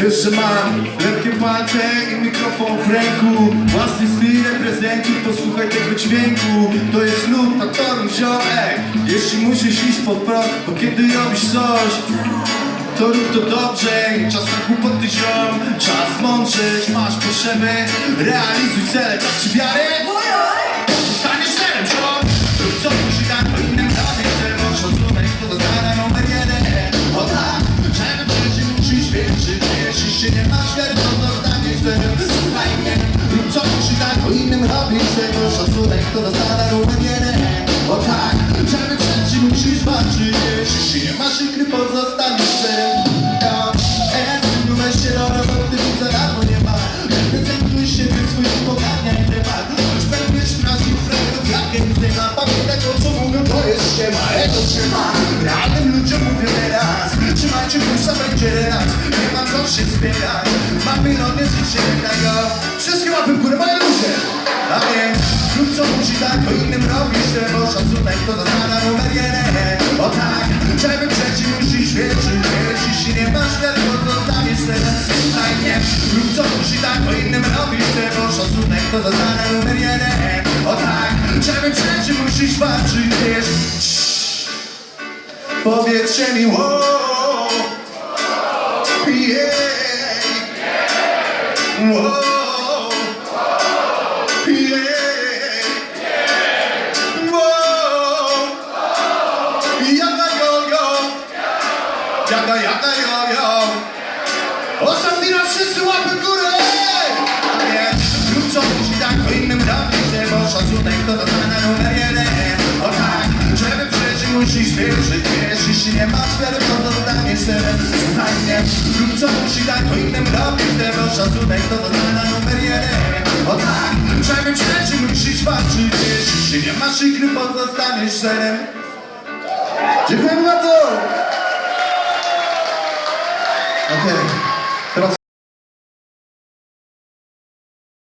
Że mam lepkie palce i mikrofon w ręku. Własny styl reprezentuj, posłuchaj tego dźwięku. To jest lub na toru ziomek. Jeśli musisz iść pod prąd, bo kiedy robisz coś to rób to dobrze, czas na głupoty ziom Czas mądrzeć, masz potrzeby Realizuj cele, tak czy wiarę? Innym Że masz szacunek, to zadanie numer jeden O tak, żeby przecież musisz walczyć Jeśli nie masz ikry, pozostaniesz serem numer się do roboty, nic za darmo nie ma Reprezentuj siebie, swój pogadniaj temat Choć będziesz i fragów, jak nie ma Pamiętaj o co to jest ściema Ego trzyma, realnym ludziom mówię teraz Trzymajcie kursa, będzie relaks Nie ma co się zbierać. Mamy nogę, życie tego Wszystkie łapy w górę, moje ludzie tak, to innym robisz Bo szacunek to zasada numer jeden. O tak, żeby przeciw musisz wierzyć Jeśli się nie masz wiary, to zostaniesz serem Słuchaj mnie, rób co musi tak, to innym robisz Bo szacunek to zasada numer jeden. O tak, żeby przeciw musisz walczyć Wiesz, Powiedzcie mi wow, yeah, wow, yeah, robić, bo szacunek to zasada numer jeden. O tak, żeby przejść musisz wierzyć, jeśli się nie masz wiary, to zostaniesz serem. Słuchaj mnie, rób co musi tak, to innym robić, bo szacunek to zasada numer jeden. O tak, żeby przejść musisz walczyć, jeśli się nie masz ikry, pozostaniesz serem. Dziękuję bardzo! Okej.